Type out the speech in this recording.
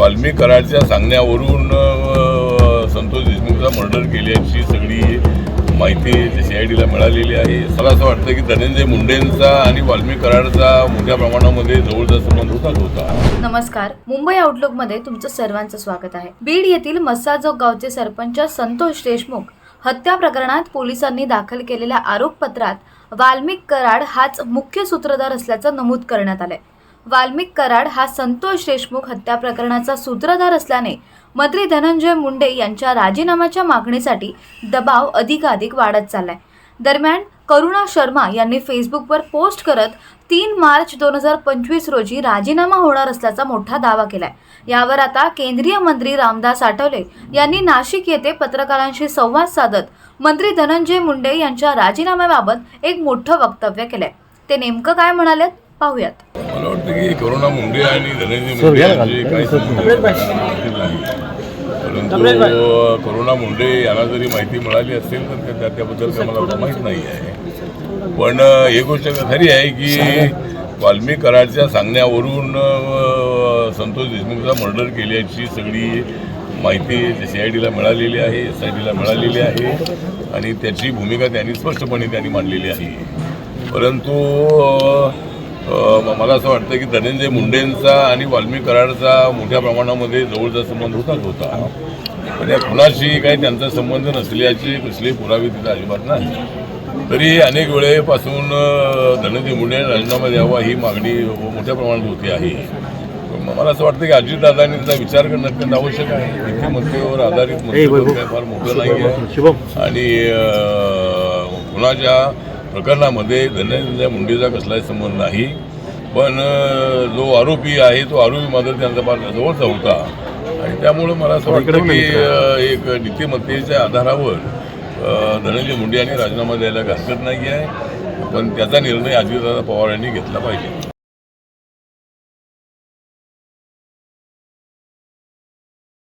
वाल्मिक कराडच्या सांगण्यावरून संतोष देशमुखचा मर्डर केल्याची सगळी माहिती सी आय डीला मिळालेली आहे. मला असं वाटतं की धनंजय मुंडेंचा आणि वाल्मी कराडचा मोठ्या प्रमाणामध्ये जवळचा संबंध होताच होता. नमस्कार. मुंबई आउटलुकमध्ये तुमचं सर्वांचं स्वागत आहे. बीड येथील मस्साजोग गावचे सरपंच संतोष देशमुख हत्या प्रकरणात पोलिसांनी दाखल केलेल्या आरोपपत्रात वाल्मिक कराड हाच मुख्य सूत्रधार असल्याचं नमूद करण्यात आलंय. वाल्मिक कराड हा संतोष देशमुख हत्या प्रकरणाचा सूत्रधार असल्याने मंत्री धनंजय मुंडे यांच्या राजीनाम्याच्या मागणीसाठी दबाव अधिकाधिक वाढत चाललाय. दरम्यान करुणा शर्मा यांनी फेसबुकवर पोस्ट करत तीन मार्च दोन हजार पंचवीस रोजी राजीनामा होणार असल्याचा मोठा दावा केलाय. यावर आता केंद्रीय मंत्री रामदास आठवले यांनी नाशिक येथे पत्रकारांशी संवाद साधत मंत्री धनंजय मुंडे यांच्या राजीनाम्याबाबत एक मोठं वक्तव्य केलंय. ते नेमकं काय म्हणालेत? पाहूयात. मला वाटतं की करोना मुंडे आणि धनंजय मुंडे यांचे काही संबंध नाही. परंतु करोना मुंडे यांना जरी माहिती मिळाली असेल तर त्या- त्या- त्याबद्दल काही मला माहीत नाही आहे. पण एक गोष्ट खरी आहे की वाल्मिक कराडच्या सांगण्यावरून संतोष देशमुखचा मर्डर केल्याची सगळी माहिती सी आय डीला मिळालेली आहे एस आय डीला मिळालेली आहे आणि त्याची भूमिका त्यांनी स्पष्टपणे त्यांनी मांडलेली आहे. परंतु मला असं वाटतं की धनंजय मुंडेंचा आणि वाल्मिक कराडचा मोठ्या प्रमाणामध्ये जवळचा संबंध होताच होता. पण या खुनाशी काही त्यांचा संबंध नसल्याचे कसले पुरावे तिथे अजिबात नाही. तरी अनेक वेळेपासून धनंजय मुंडे राजीनामा द्यावा ही मागणी मोठ्या प्रमाणात होती आहे. मला असं वाटतं की अजितदादांनी त्याचा विचार करणं अत्यंत आवश्यक आहे. नीतिमत्तेवर आधारित काय फार मोठं नाही आहे. आणि खुनाच्या प्रकरणामध्ये धनंजय मुंडेचा कसलाही संबंध नाही. पण जो आरोपी आहे तो आरोपी मात्र त्यांचा फार जवळचा होता. आणि त्यामुळं मला असं वाटतं की एक नीतिमत्तेच्या आधारावर धनंजय मुंडे यांनी राजीनामा द्यायला हरकत नाही आहे. पण त्याचा निर्णय अजितदादा पवार यांनी घेतला पाहिजे.